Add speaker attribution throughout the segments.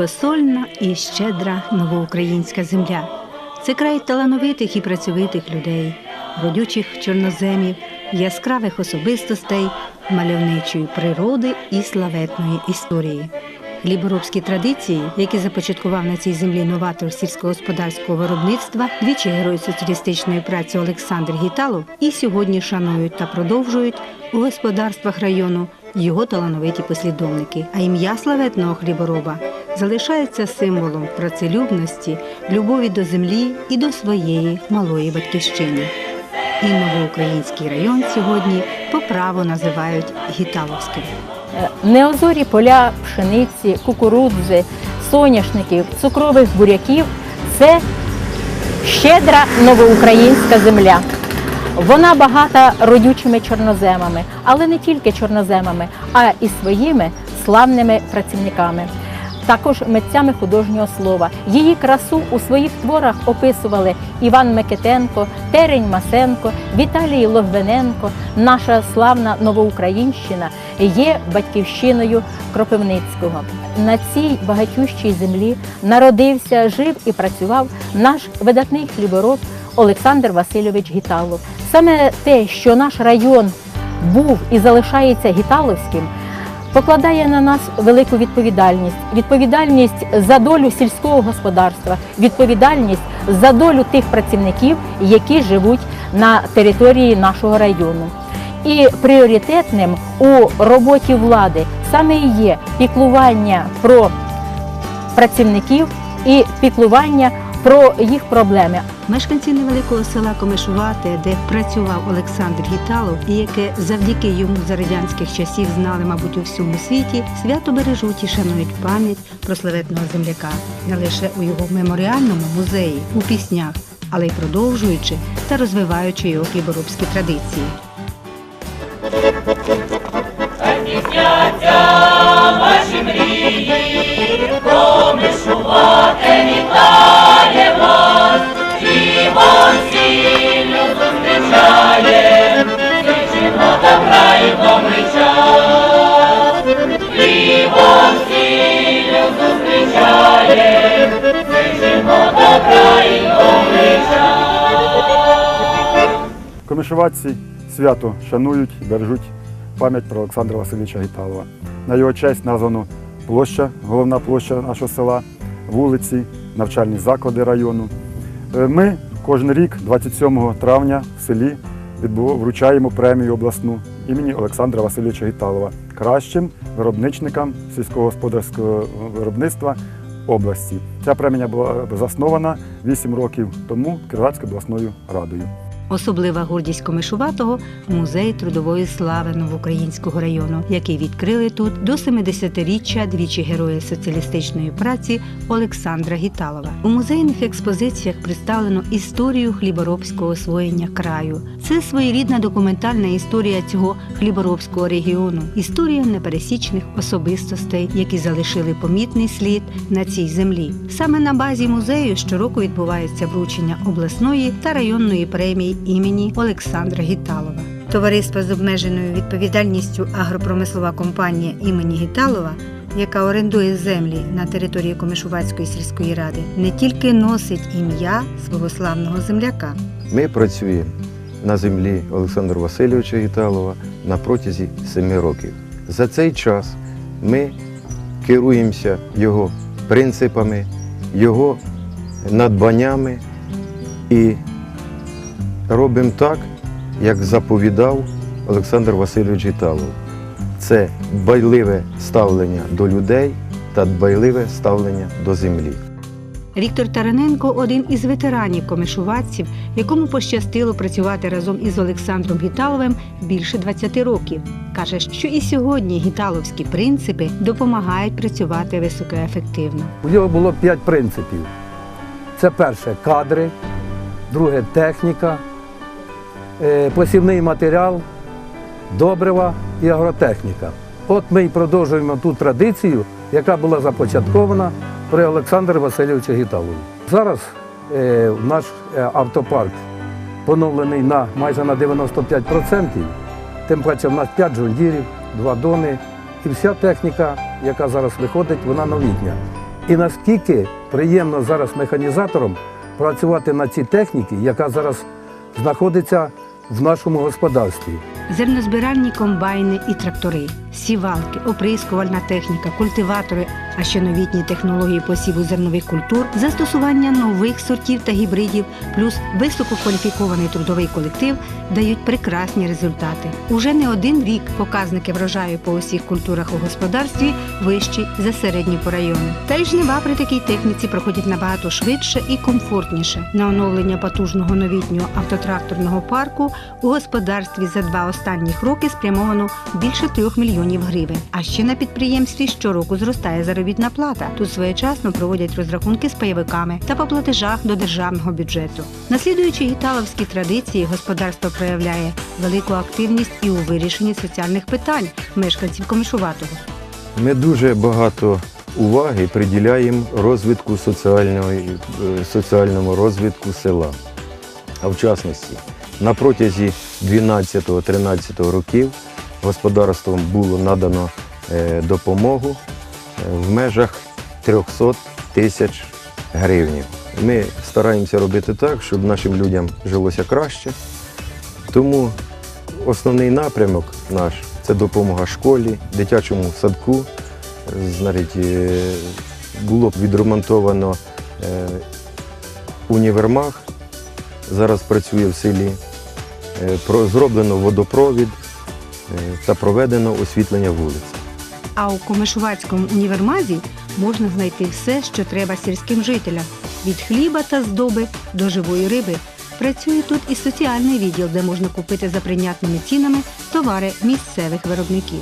Speaker 1: Хлібосольна і щедра новоукраїнська земля. Це край талановитих і працьовитих людей, родючих чорноземів, яскравих особистостей, мальовничої природи і славетної історії. Хліборобські традиції, які започаткував на цій землі новатор сільськогосподарського виробництва, двічі герой соціалістичної праці Олександр Гіталов, і сьогодні шанують та продовжують у господарствах району його талановиті послідовники. А ім'я славетного хлібороба залишається символом працелюбності, любові до землі і до своєї малої батьківщини. І новоукраїнський район сьогодні по праву називають Гіталовським.
Speaker 2: Е, Неозорі поля пшениці, кукурудзи, соняшників, цукрових буряків це щедра новоукраїнська земля. Вона багата родючими чорноземами, але не тільки чорноземами, а і своїми славними працівниками. Також митцями художнього слова. Її красу у своїх творах описували Іван Микитенко, Терень Масенко, Віталій Логвиненко. Наша славна новоукраїнщина є батьківщиною Кропивницького. На цій багатющій землі народився, жив і працював наш видатний хлібороб Олександр Васильович Гіталов. Саме те, що наш район був і залишається гіталовським, покладає на нас велику відповідальність. Відповідальність за долю сільського господарства, відповідальність за долю тих працівників, які живуть на території нашого району. І пріоритетним у роботі влади саме і є піклування про працівників і піклування про їх проблеми.
Speaker 1: Мешканці невеликого села Комишувате, де працював Олександр Гіталов, і яке завдяки йому за радянських часів знали, мабуть, у всьому світі, свято бережуть і шанують пам'ять про славетного земляка не лише у його меморіальному музеї, у піснях, але й продовжуючи та розвиваючи його хліборобські традиції.
Speaker 3: Комишуватці свято шанують бережуть пам'ять про Олександра Васильовича Гіталова. На його честь названо площа, головна площа нашого села, вулиці, навчальні заклади району. Е, Ми кожен рік, 27 травня, в селі вручаємо премію обласну імені Олександра Васильовича Гіталова кращим виробничникам сільськогосподарського виробництва області. Ця премія була заснована 8 років тому Кіровоградською обласною радою.
Speaker 1: Особлива гордість Комишуватого музей трудової слави Новоукраїнського району, який відкрили тут до 70-річчя двічі героя соціалістичної праці Олександра Гіталова. У музейних експозиціях представлено історію хліборобського освоєння краю. Це своєрідна документальна історія цього хліборобського регіону, історія непересічних особистостей, які залишили помітний слід на цій землі. Саме на базі музею щороку відбувається вручення обласної та районної премії імені Олександра Гіталова. Товариство з обмеженою відповідальністю агропромислова компанія імені Гіталова, яка орендує землі на території Комишувацької сільської ради, не тільки носить ім'я свого славного земляка,
Speaker 4: Ми працюємо на землі Олександра Васильовича Гіталова на протязі семи років. За цей час ми керуємося його принципами, його надбаннями і робимо так, як заповідав Олександр Васильович Гіталов. Це дбайливе ставлення до людей та дбайливе ставлення до землі.
Speaker 1: Віктор Тараненко один із ветеранів комишуватців, якому пощастило працювати разом із Олександром Гіталовим більше 20 років. Каже, що і сьогодні гіталовські принципи допомагають працювати високоефективно.
Speaker 5: У нього було п'ять принципів. Це перше кадри, друге техніка, посівний матеріал, добрива і агротехніка. От ми і продовжуємо ту традицію, яка була започаткована при Олександрі Васильовичу Гіталові. Зараз е, наш е, автопарк поновлений на майже на 95%. Тим паче в нас 5 джундірів, 2 дони і вся техніка, яка зараз виходить, вона новітня. І наскільки приємно зараз механізаторам працювати на цій техніці, яка зараз знаходиться в нашому господарстві.
Speaker 1: Зернозбиральні комбайни і трактори, сівалки, оприскувальна техніка, культиватори, а ще новітні технології посіву зернових культур, застосування нових сортів та гібридів, плюс висококваліфікований трудовий колектив дають прекрасні результати. Уже не один рік показники врожаю по усіх культурах у господарстві вищі за середні по району. Та й жнива при такій техніці проходять набагато швидше і комфортніше. На оновлення потужного новітнього автотракторного парку у господарстві за два останніх роки спрямовано більше трьох мільйонів гривень. А ще на підприємстві щороку зростає заробітна плата. Тут своєчасно проводять розрахунки з пайовиками та по платежах до державного бюджету. Наслідуючи гіталовські традиції, господарство проявляє велику активність і у вирішенні соціальних питань мешканців Комишуватого.
Speaker 4: Ми дуже багато уваги приділяємо розвитку соціального, е, соціальному розвитку села. А в частності, на протязі 12-13 років господарством було надано е, допомогу е, в межах 300 тисяч гривень. Ми стараємося робити так, щоб нашим людям жилося краще. Тому основний напрямок наш це допомога школі, дитячому садку. Значить, е, було відремонтовано універмаг, зараз працює в селі. Зроблено водопровід та проведено освітлення вулиць.
Speaker 1: А у Комишувацькому універмазі можна знайти все, що треба сільським жителям від хліба та здоби до живої риби. Працює тут і соціальний відділ, де можна купити за прийнятними цінами товари місцевих виробників.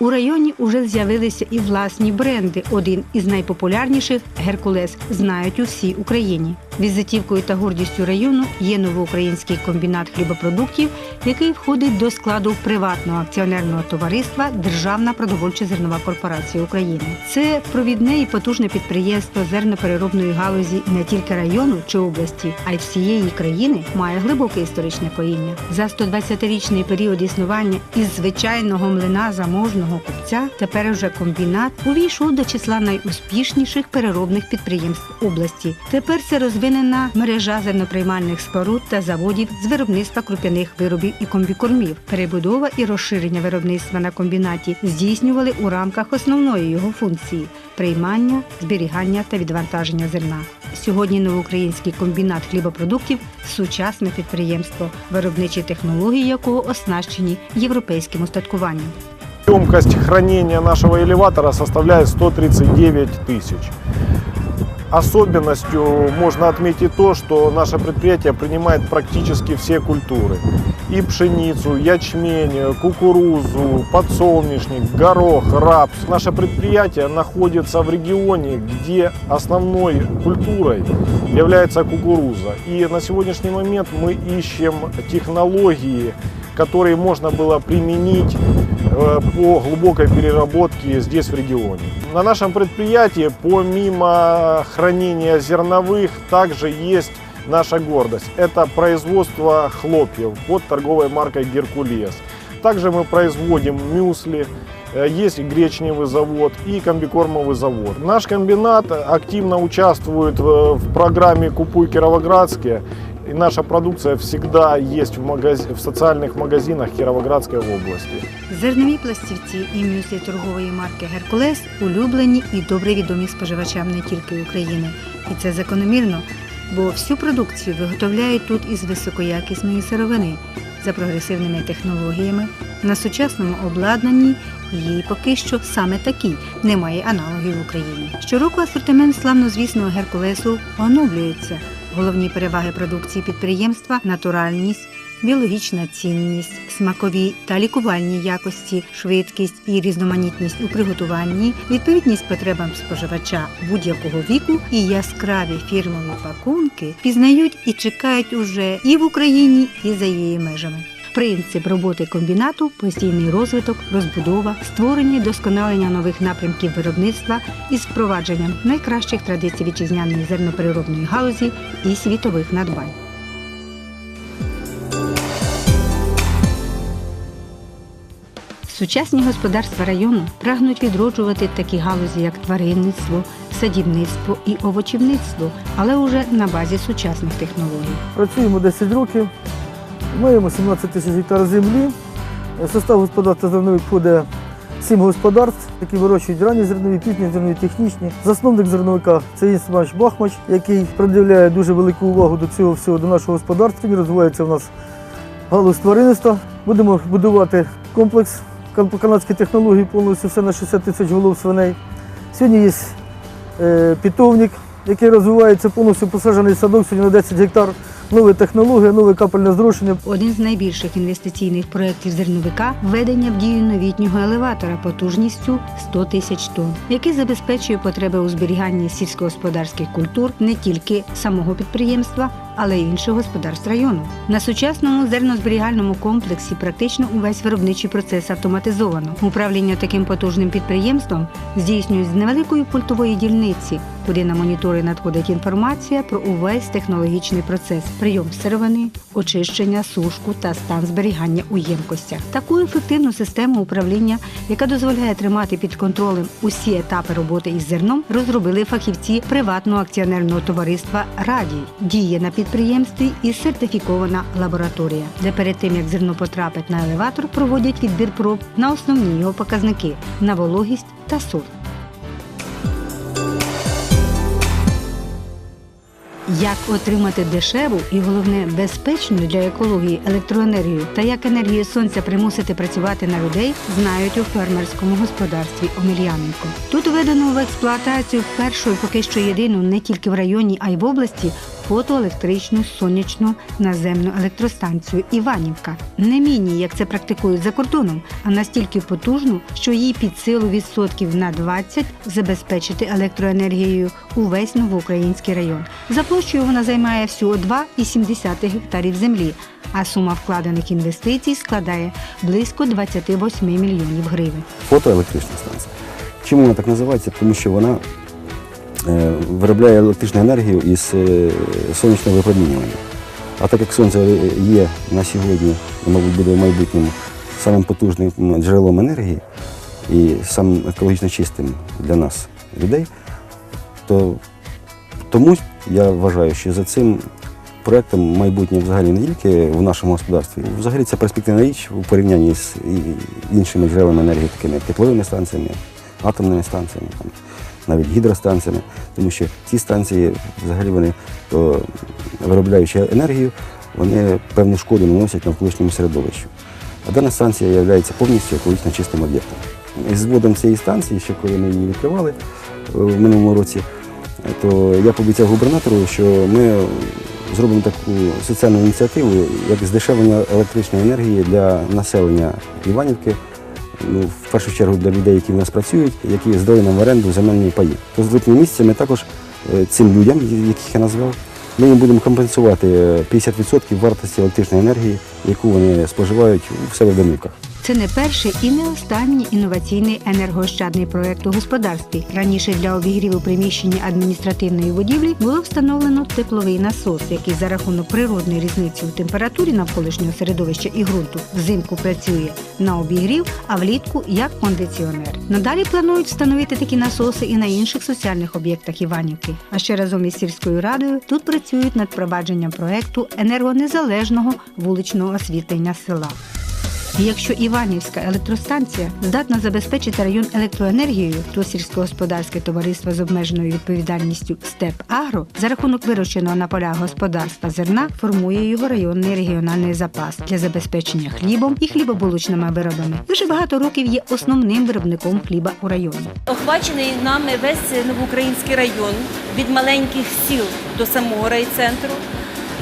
Speaker 1: У районі уже з'явилися і власні бренди. Один із найпопулярніших Геркулес знають у всій Україні. Візитівкою та гордістю району є новоукраїнський комбінат хлібопродуктів, який входить до складу приватного акціонерного товариства Державна продовольча зернова корпорація України. Це провідне і потужне підприємство зернопереробної галузі не тільки району чи області, а й всієї країни має глибоке історичне коріння. За 120-річний період існування із звичайного млина заможного купця тепер уже комбінат увійшов до числа найуспішніших переробних підприємств області. Тепер це розвинена мережа зерноприймальних споруд та заводів з виробництва круп'яних виробів і комбікормів. Перебудова і розширення виробництва на комбінаті здійснювали у рамках основної його функції приймання, зберігання та відвантаження зерна. Сьогодні новоукраїнський комбінат хлібопродуктів сучасне підприємство, виробничі технології якого оснащені європейським устаткуванням.
Speaker 6: Емкость хранения нашего элеватора составляет 139 тысяч. Особенностью можно отметить то, что наше предприятие принимает практически все культуры. И пшеницу, ячмень, кукурузу, подсолнечник, горох, рапс. Наше предприятие находится в регионе, где основной культурой является кукуруза. И на сегодняшний момент мы ищем технологии, которые можно было применить э, по глубокой переработке здесь в регионе. На нашем предприятии помимо хранения зерновых также есть наша гордость. Это производство хлопьев под торговой маркой Геркулес. Также мы производим мюсли, э, есть гречневый завод и комбикормовый завод. Наш комбинат активно участвует в в программе «Купуй Кировоградске». И наша продукция всегда есть в, магаз- в социальных магазинах Кировоградской области.
Speaker 1: Зернові пластівці і мюслі торгової марки Геркулес улюблені і добре відомі споживачам не тільки України. І це закономірно, бо всю продукцію виготовляють тут із високоякісної сировини за прогресивними технологіями на сучасному обладнанні. Її поки що саме такі немає аналогів в Україні. Щороку асортимент славнозвісного Геркулесу оновлюється. Головні переваги продукції підприємства натуральність, біологічна цінність, смакові та лікувальні якості, швидкість і різноманітність у приготуванні, відповідність потребам споживача будь-якого віку і яскраві фірмові пакунки пізнають і чекають уже і в Україні, і за її межами. Принцип роботи комбінату постійний розвиток, розбудова, створення і досконалення нових напрямків виробництва із впровадженням найкращих традицій вітчизняної зернопереробної галузі і світових надбань. Сучасні господарства району прагнуть відроджувати такі галузі, як тваринництво, садівництво і овочівництво, але уже на базі сучасних технологій.
Speaker 7: Працюємо 10 років, маємо 17 тисяч гектар землі. В состав господарства зернових входить 7 господарств, які вирощують ранні зернові, пізні зернові, технічні. Засновник зерновика це Єсмач Бахмач, який приділяє дуже велику увагу до цього всього, до нашого господарства. Він розвивається у нас галузь тваринництва. Будемо будувати комплекс по канадській технології, повністю все на 60 тисяч голов свиней. Сьогодні є е, питомник, який розвивається повністю посаджений садок, сьогодні на 10 гектар. Нові технології, нове капельне зрошення.
Speaker 1: Один з найбільших інвестиційних проєктів зерновика введення в дію новітнього елеватора потужністю 100 тисяч тонн, який забезпечує потреби у зберіганні сільськогосподарських культур не тільки самого підприємства, але й інших господарств району. На сучасному зернозберігальному комплексі практично увесь виробничий процес автоматизовано. Управління таким потужним підприємством здійснюють з невеликої пультової дільниці, куди на монітори надходить інформація про увесь технологічний процес, прийом сировини, очищення, сушку та стан зберігання у ємкостях. Таку ефективну систему управління, яка дозволяє тримати під контролем усі етапи роботи із зерном, розробили фахівці приватного акціонерного товариства Радій. Діє на підприємстві і сертифікована лабораторія, де перед тим як зерно потрапить на елеватор, проводять відбір проб на основні його показники на вологість та сорт. Як отримати дешеву і головне безпечну для екології електроенергію та як енергію сонця примусити працювати на людей, знають у фермерському господарстві Омельяненко. Тут введено в експлуатацію першу поки що єдину не тільки в районі, а й в області фотоелектричну сонячну наземну електростанцію Іванівка. Не міні, як це практикують за кордоном, а настільки потужну, що їй під силу відсотків на 20 забезпечити електроенергією увесь новоукраїнський район. За площею вона займає всього 2,7 гектарів землі, а сума вкладених інвестицій складає близько 28 мільйонів гривень.
Speaker 8: фотоелектрична станція. Чому вона так називається? Тому що вона виробляє електричну енергію із е, сонячного випромінювання. А так як сонце є на сьогодні, мабуть, буде в майбутньому самим потужним джерелом енергії і самим екологічно чистим для нас людей, то тому я вважаю, що за цим проектом майбутнє взагалі не тільки в нашому господарстві, взагалі це перспективна річ у порівнянні з іншими джерелами енергії, такими як тепловими станціями, атомними станціями, навіть гідростанціями, тому що ці станції взагалі вони, то, виробляючи енергію, вони певну шкоду наносять навколишньому середовищу. А дана станція є повністю екологічно чистим об'єктом. З вводом цієї станції, ще коли ми її відкривали е, в минулому році, то я пообіцяв губернатору, що ми зробимо таку соціальну ініціативу, як здешевлення електричної енергії для населення Іванівки, ну, в першу чергу для людей, які в нас працюють, які здають нам в оренду земельні паї. То з липня місяця ми також е, цим людям, яких я назвав, ми їм будемо компенсувати е, 50% вартості електричної енергії, яку вони споживають у себе в домівках.
Speaker 1: Це не перший і не останній інноваційний енергоощадний проект у господарстві. Раніше для обігріву приміщення адміністративної будівлі було встановлено тепловий насос, який за рахунок природної різниці у температурі навколишнього середовища і ґрунту взимку працює на обігрів, а влітку як кондиціонер. Надалі планують встановити такі насоси і на інших соціальних об'єктах Іванівки. А ще разом із сільською радою тут працюють над впровадженням проекту енергонезалежного вуличного освітлення села. Якщо Іванівська електростанція здатна забезпечити район електроенергією, то сільськогосподарське товариство з обмеженою відповідальністю Степ Агро за рахунок вирощеного на полях господарства зерна формує його районний регіональний запас для забезпечення хлібом і хлібобулочними виробами. І Вже багато років є основним виробником хліба у районі.
Speaker 9: Охвачений нами весь новоукраїнський район від маленьких сіл до самого райцентру,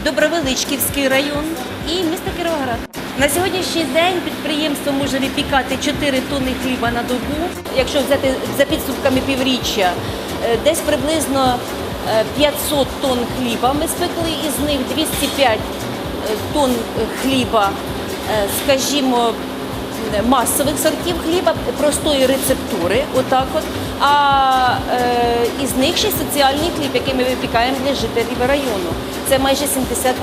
Speaker 9: Добровеличківський район і міста Кіровоград. На сьогоднішній день підприємство може випікати 4 тонни хліба на добу. Якщо взяти за підсумками півріччя, е, десь приблизно е, 500 тонн хліба ми спекли, із них 205 тонн хліба, е, скажімо, масових сортів хліба, простої рецептури, отак от. А е, із них ще соціальний хліб, який ми випікаємо для жителів району. Це майже 70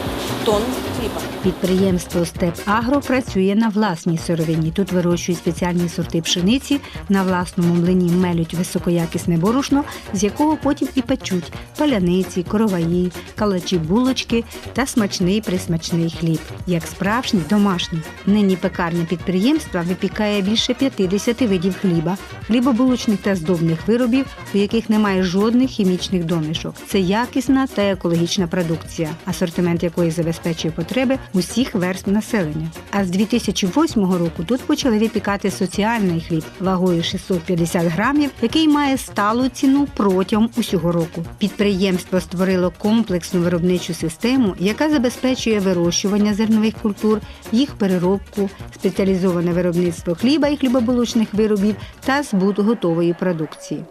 Speaker 9: тонн хліба.
Speaker 1: Підприємство Степ Агро працює на власній сировині. Тут вирощують спеціальні сорти пшениці, на власному млині мелють високоякісне борошно, з якого потім і печуть паляниці, короваї, калачі булочки та смачний присмачний хліб, як справжній домашній. Нині пекарня підприємства випікає більше 50 видів хліба, хлібобулочних та здобних виробів, у яких немає жодних хімічних домішок. Це якісна та екологічна продукція, асортимент якої забезпечує потреби усіх верств населення. А з 2008 року тут почали випікати соціальний хліб вагою 650 грамів, який має сталу ціну протягом усього року. Підприємство створило комплексну виробничу систему, яка забезпечує вирощування зернових культур, їх переробку, спеціалізоване виробництво хліба і хлібобулочних виробів та збут готової продукції.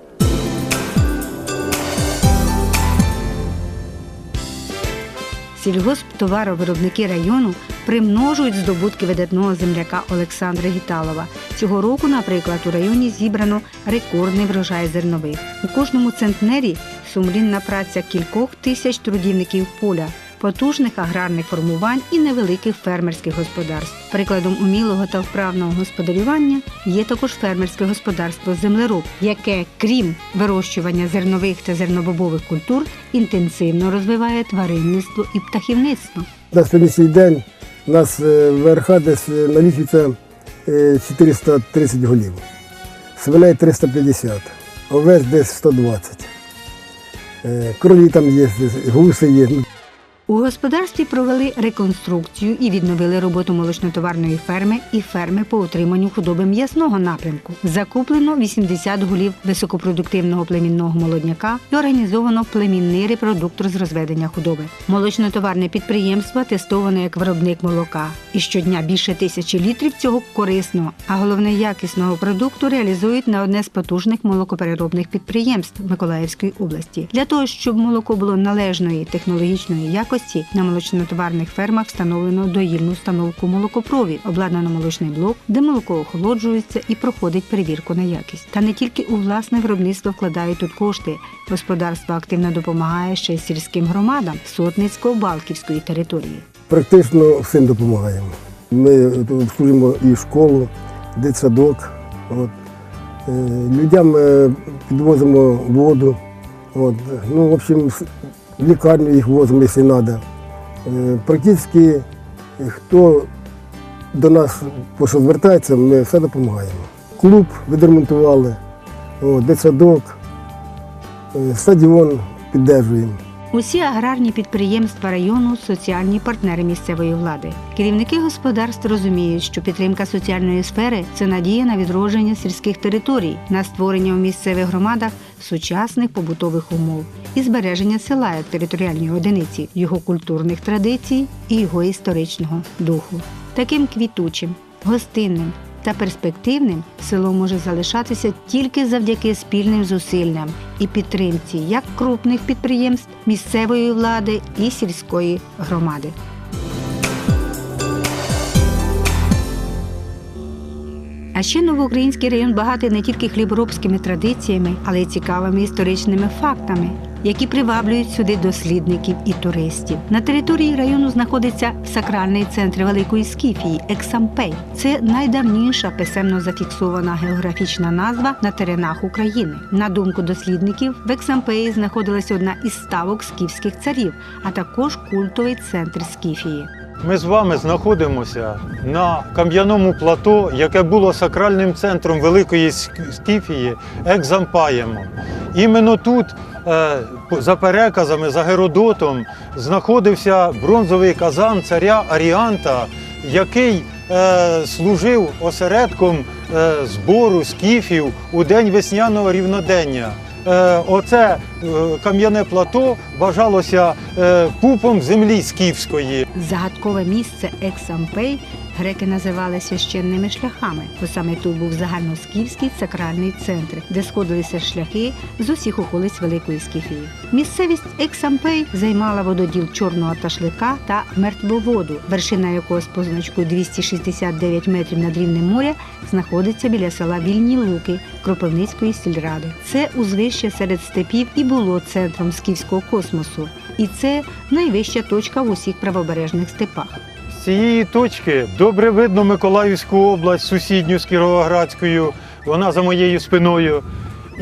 Speaker 1: Сільгосптоваровиробники району примножують здобутки видатного земляка Олександра Гіталова. Цього року, наприклад, у районі зібрано рекордний врожай зернових. У кожному центнері сумлінна праця кількох тисяч трудівників поля, потужних аграрних формувань і невеликих фермерських господарств. Прикладом умілого та вправного господарювання є також фермерське господарство землероб, яке, крім вирощування зернових та зернобобових культур, інтенсивно розвиває тваринництво і птахівництво.
Speaker 7: На сьогоднішній день у нас е, ВРХ десь е, налічується е, 430 голів, свиней 350, овець десь 120. Е, Кролі там є, гуси є.
Speaker 1: У господарстві провели реконструкцію і відновили роботу молочнотоварної ферми і ферми по утриманню худоби м'ясного напрямку. Закуплено 80 голів високопродуктивного племінного молодняка і організовано племінний репродуктор з розведення худоби. Молочнотоварне підприємство тестовано як виробник молока. І щодня більше тисячі літрів цього корисного, а головне якісного продукту реалізують на одне з потужних молокопереробних підприємств Миколаївської області. Для того, щоб молоко було належної технологічної якості, на молочнотоварних фермах встановлено доїльну установку молокопровід, обладнано молочний блок, де молоко охолоджується і проходить перевірку на якість. Та не тільки у власне виробництво вкладають тут кошти. Господарство активно допомагає ще й сільським громадам Сотницько-Балківської території.
Speaker 7: Практично всім допомагаємо. Ми обслужуємо і школу, дитсадок. От. Е, Людям е, підвозимо воду. От. Ну, в общем, лікарню їх возимо, якщо треба. Практично е, хто до нас по звертається, ми все допомагаємо. Клуб відремонтували, дитсадок, е, стадіон піддержуємо.
Speaker 1: Усі аграрні підприємства району соціальні партнери місцевої влади. Керівники господарств розуміють, що підтримка соціальної сфери це надія на відродження сільських територій, на створення у місцевих громадах сучасних побутових умов і збереження села як територіальної одиниці, його культурних традицій і його історичного духу. Таким квітучим, гостинним та перспективним село може залишатися тільки завдяки спільним зусиллям і підтримці як крупних підприємств, місцевої влади і сільської громади. А ще новоукраїнський район багатий не тільки хліборобськими традиціями, але й цікавими історичними фактами, які приваблюють сюди дослідників і туристів. На території району знаходиться сакральний центр Великої Скіфії Ексампей. Це найдавніша писемно зафіксована географічна назва на теренах України. На думку дослідників, в Ексампеї знаходилася одна із ставок скіфських царів, а також культовий центр Скіфії.
Speaker 10: Ми з вами знаходимося на кам'яному плато, яке було сакральним центром Великої Скіфії Екзампаємом. Іменно тут, за переказами, за Геродотом, знаходився бронзовий казан царя Аріанта, який е, служив осередком е, збору скіфів у день весняного рівнодення. е, оце е, кам'яне плато вважалося е, пупом землі скіфської.
Speaker 1: Загадкове місце Ексампей греки називали священними шляхами, бо саме тут був загальноскіфський сакральний центр, де сходилися шляхи з усіх околиць Великої Скіфії. Місцевість Ексампей займала вододіл Чорного Ташлика та Мертвоводу, вершина якого з позначкою 269 метрів над рівнем моря знаходиться біля села Вільні Луки Кропивницької сільради. Це узвище серед степів і було центром скіфського космосу, і це найвища точка в усіх правобережних степах.
Speaker 10: Цієї точки добре видно Миколаївську область, сусідню з Кіровоградською, вона за моєю спиною.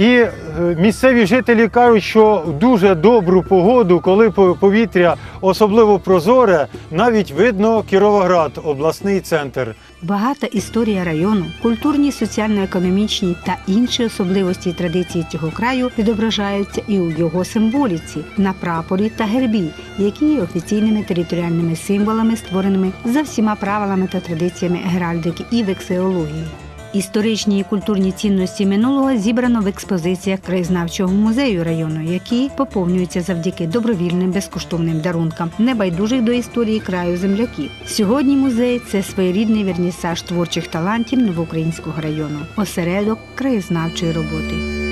Speaker 10: І е, місцеві жителі кажуть, що в дуже добру погоду, коли по- повітря особливо прозоре, навіть видно Кіровоград, обласний центр.
Speaker 1: Багата історія району, культурні, соціально-економічні та інші особливості і традиції цього краю відображаються і у його символіці на прапорі та гербі, які є офіційними територіальними символами, створеними за всіма правилами та традиціями геральдики і вексеології. Історичні і культурні цінності минулого зібрано в експозиціях краєзнавчого музею району, які поповнюються завдяки добровільним безкоштовним дарункам небайдужих до історії краю земляків. Сьогодні музей це своєрідний вернісаж творчих талантів новоукраїнського району, осередок краєзнавчої роботи.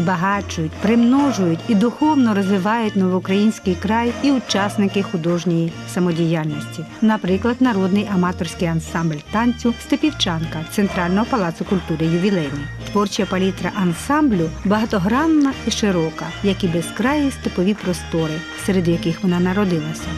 Speaker 1: Збагачують, примножують і духовно розвивають новоукраїнський край і учасники художньої самодіяльності. Наприклад, народний аматорський ансамбль танцю Степівчанка Центрального палацу культури ювілейний. Творча палітра ансамблю багатогранна і широка, як і безкраї степові простори, серед яких вона народилася.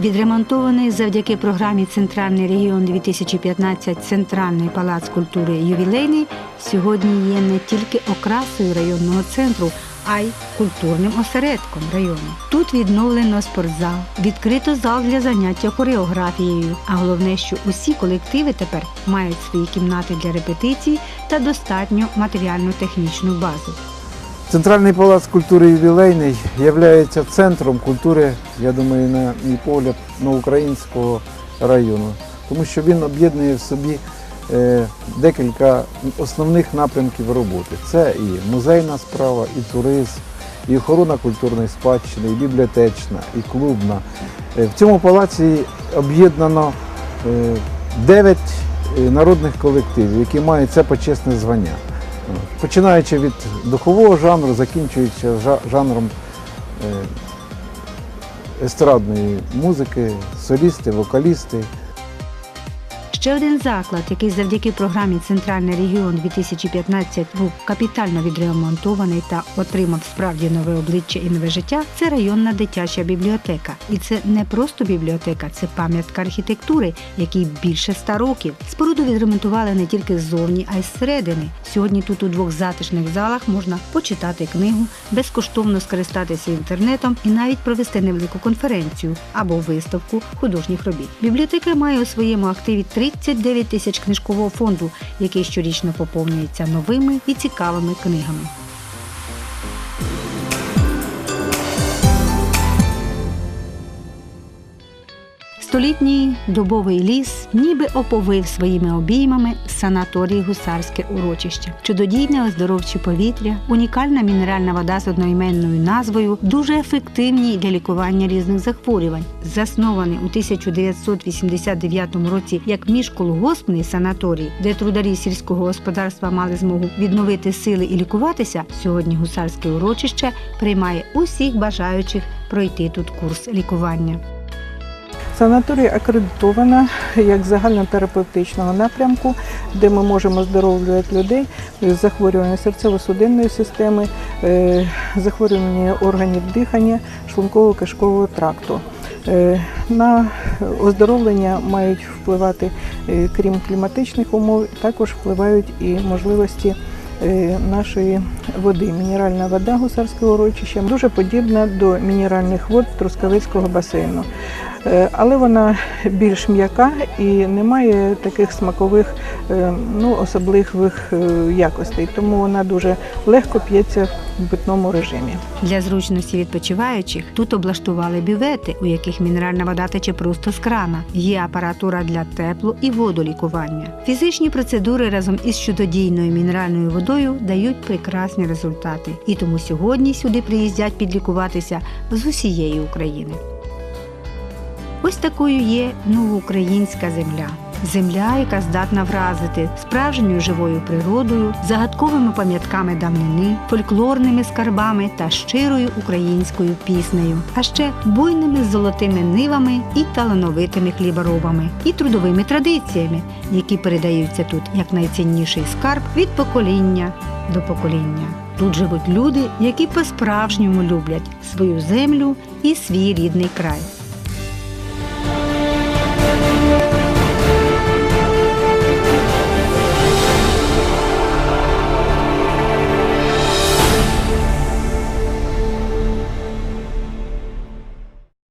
Speaker 1: Відремонтований завдяки програмі Центральний регіон 2015 Центральний палац культури ювілейний сьогодні є не тільки окрасою районного центру, а й культурним осередком району. Тут відновлено спортзал, відкрито зал для заняття хореографією. А головне, що усі колективи тепер мають свої кімнати для репетицій та достатньо матеріально-технічну базу.
Speaker 7: Центральний палац культури ювілейний є центром культури, я думаю, на мій погляд, на українського району, тому що він об'єднує в собі е, декілька основних напрямків роботи. Це і музейна справа, і туризм, і охорона культурної спадщини, і бібліотечна, і клубна. Е, в цьому палаці об'єднано е, дев'ять е, народних колективів, які мають це почесне звання. От. Починаючи від духового жанру, закінчуючи жанром е, естрадної музики, солісти, вокалісти.
Speaker 1: Ще один заклад, який завдяки програмі Центральний регіон 2015 був капітально відремонтований та отримав справді нове обличчя і нове життя, це районна дитяча бібліотека. І це не просто бібліотека, це пам'ятка архітектури, якій більше ста років. Споруду відремонтували не тільки ззовні, а й зсередини. Сьогодні тут у двох затишних залах можна почитати книгу, безкоштовно скористатися інтернетом і навіть провести невелику конференцію або виставку художніх робіт. Бібліотека має у своєму активі 39 тисяч книжкового фонду, який щорічно поповнюється новими і цікавими книгами. Столітній дубовий ліс ніби оповив своїми обіймами санаторій гусарське урочище. Чудодійне оздоровче повітря, унікальна мінеральна вода з одноіменною назвою, дуже ефективні для лікування різних захворювань. Заснований у 1989 році як міжколгоспний санаторій, де трударі сільського господарства мали змогу відновити сили і лікуватися. Сьогодні гусарське урочище приймає усіх бажаючих пройти тут курс лікування.
Speaker 11: Санаторія акредитована як загальнотерапевтичного напрямку, де ми можемо оздоровлювати людей з захворювання серцево-судинної системи, е, захворювання органів дихання, шлунково-кишкового тракту. Е, На оздоровлення мають впливати, е, крім кліматичних умов, також впливають і можливості нашої води. Мінеральна вода гусарського урочища дуже подібна до мінеральних вод Трускавецького басейну. Е, але вона більш м'яка і не має таких смакових е, ну, особливих е, якостей, тому вона дуже легко п'ється в питному режимі.
Speaker 1: Для зручності відпочиваючих тут облаштували бювети, у яких мінеральна вода тече просто з крана. Є апаратура для теплу і водолікування. Фізичні процедури разом із чудодійною мінеральною водою дають прекрасні результати. І тому сьогодні сюди приїздять підлікуватися з усієї України. Ось такою є новоукраїнська земля. Земля, яка здатна вразити справжньою живою природою, загадковими пам'ятками давнини, фольклорними скарбами та щирою українською піснею, а ще буйними золотими нивами і талановитими хліборобами, і трудовими традиціями, які передаються тут як найцінніший скарб від покоління до покоління. Тут живуть люди, які по-справжньому люблять свою землю і свій рідний край.